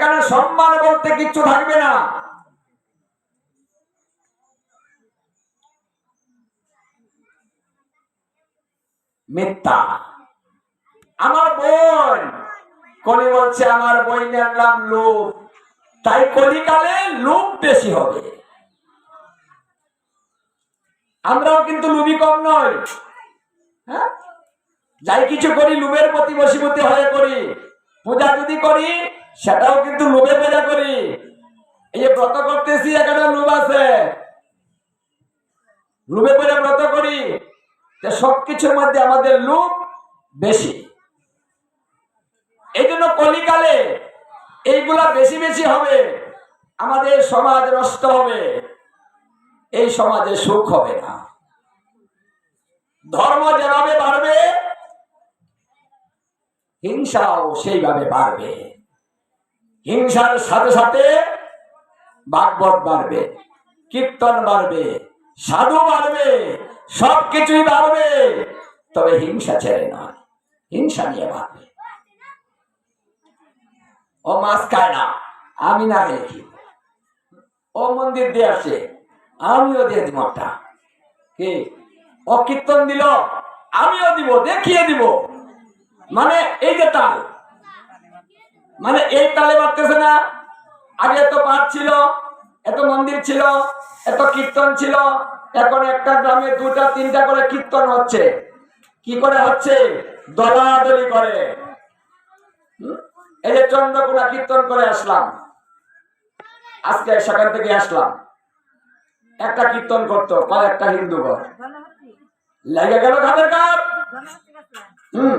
এখানে সম্মান বলতে কিচ্ছু থাকবে না। মিথ্যা। আমার বোন, কলি বলছে, আমার বইনের নাম লোভ তাই কলিকালে লোভ বেশি হবে। আমরাও কিন্তু লুবি কম নয় হ্যাঁ? যাই কিছু করি লোভের প্রতি বশীভূতি হয়ে করি। পূজা যদি করি, সেটাও কিন্তু লোভে পূজা করি। এই যে ব্রত করতেছি এখানে লোভ আছে। লোভে পড়ে ব্রত করি সবকিছুর মধ্যে আমাদের লোভ বেশি। এই জন্য কলিকালে এইগুলা বেশি বেশি হবে, আমাদের সমাজ নষ্ট হবে, এই সমাজে সুখ হবে না। ধর্ম যেভাবে বাড়বে হিংসাও সেইভাবে বাড়বে। হিংসার সাথে সাথে ভাগবত বাড়বে, কীর্তন বাড়বে, সাধু বাড়বে, সবকিছুই বাড়বে। তবে হিংসা ছেড়ে নয় হিংসা নিয়ে বাড়বে। ও মাছ খায় না, আমি না কি ও মন্দির দিয়ে আসে, আমিও দিয়ে দিব একটা। কি? ও কীর্তন দিল, আমিও দিব, দেখিয়ে দিব। মানে এই যে তাল। মানে এই তালে বাড়তেছে না। আগে এত পাঠ ছিল এত মন্দির ছিল এত কীর্তন ছিল। এখন একটা গ্রামে দুটা তিনটা করে কীর্তন হচ্ছে। কি করে হচ্ছে? দলাদলি করে। এই যে চন্দ্রকোনা কীর্তন করে আসলাম। আজকে সেখান থেকে আসলাম। একটা কীর্তন করতো কয়েকটা হিন্দু ঘর। লেগে গেল খাদের কাপ হুম।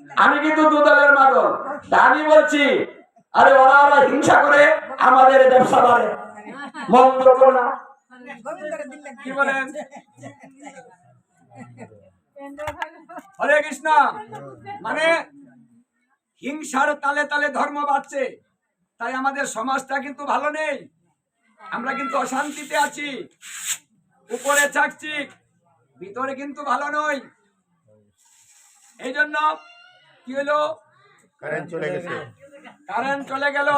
আমি কিন্তু দু দলের মাদল আমি বলছি, আরে ওরা ওরা হিংসা করে, আমাদের ব্যবসা বাড়ে। মন্দ না। হরে কৃষ্ণ। মানে হিংসার তালে তালে ধর্ম বাড়ছে। তাই আমাদের সমাজটা কিন্তু ভালো নেই। আমরা কিন্তু অশান্তিতে আছি। উপরে চাকচিক, ভিতরে কিন্তু ভালো নই। এই জন্য কি হলো? কারেন্ট চলে গেছে। কারেন্ট চলে গেল।